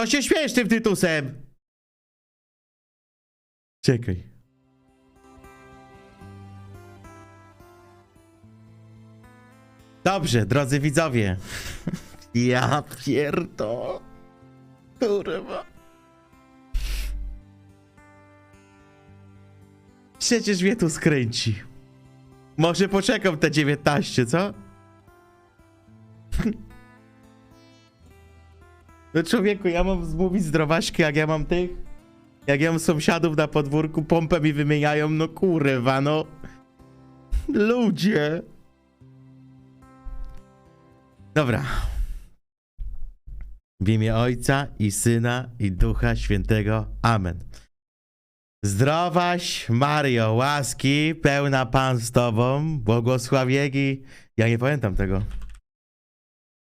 Co się śmiejesz tym tytusem? Czekaj. Dobrze, drodzy widzowie. Ja pierdo. Kurwa. Przecież mnie tu skręci. Może poczekam te 19, co? No człowieku, ja mam zmówić zdrowaśki, jak ja mam tych... Jak ja mam sąsiadów na podwórku, pompę mi wymieniają, no kurwa, no... Ludzie... Dobra. W imię Ojca i Syna i Ducha Świętego. Amen. Zdrowaś Mario, łaski, pełna Pan z Tobą, błogosławiegi... Ja nie pamiętam tego.